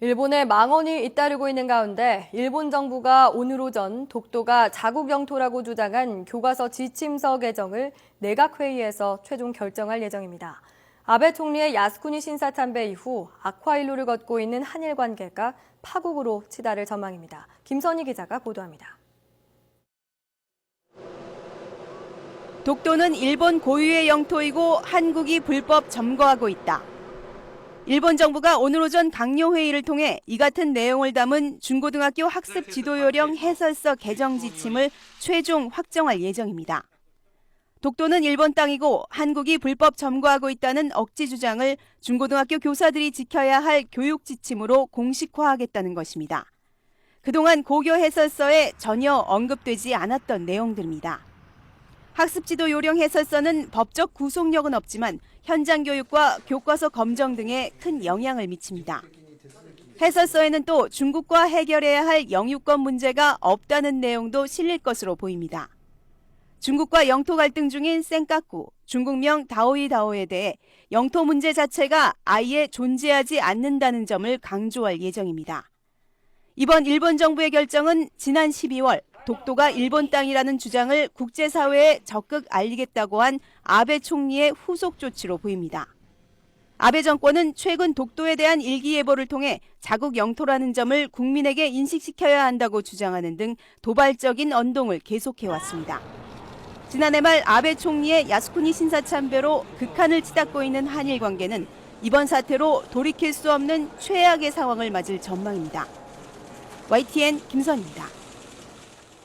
일본에 망언이 잇따르고 있는 가운데 일본 정부가 오늘 오전 독도가 자국 영토라고 주장한 교과서 지침서 개정을 내각회의에서 최종 결정할 예정입니다. 아베 총리의 야스쿠니 신사 참배 이후 악화일로를 걷고 있는 한일 관계가 파국으로 치달을 전망입니다. 김선희 기자가 보도합니다. 독도는 일본 고유의 영토이고 한국이 불법 점거하고 있다. 일본 정부가 오늘 오전 강요 회의를 통해 이 같은 내용을 담은 중고등학교 학습 지도 요령 해설서 개정 지침을 최종 확정할 예정입니다. 독도는 일본 땅이고 한국이 불법 점거하고 있다는 억지 주장을 중고등학교 교사들이 지켜야 할 교육 지침으로 공식화하겠다는 것입니다. 그동안 고교 해설서에 전혀 언급되지 않았던 내용들입니다. 학습지도 요령 해설서는 법적 구속력은 없지만 현장 교육과 교과서 검정 등에 큰 영향을 미칩니다. 해설서에는 또 중국과 해결해야 할 영유권 문제가 없다는 내용도 실릴 것으로 보입니다. 중국과 영토 갈등 중인 센카쿠, 중국명 다오이다오에 대해 영토 문제 자체가 아예 존재하지 않는다는 점을 강조할 예정입니다. 이번 일본 정부의 결정은 지난 12월 독도가 일본 땅이라는 주장을 국제사회에 적극 알리겠다고 한 아베 총리의 후속 조치로 보입니다. 아베 정권은 최근 독도에 대한 일기예보를 통해 자국 영토라는 점을 국민에게 인식시켜야 한다고 주장하는 등 도발적인 언동을 계속해왔습니다. 지난해 말 아베 총리의 야스쿠니 신사 참배로 극한을 치닫고 있는 한일 관계는 이번 사태로 돌이킬 수 없는 최악의 상황을 맞을 전망입니다. YTN 김선입니다.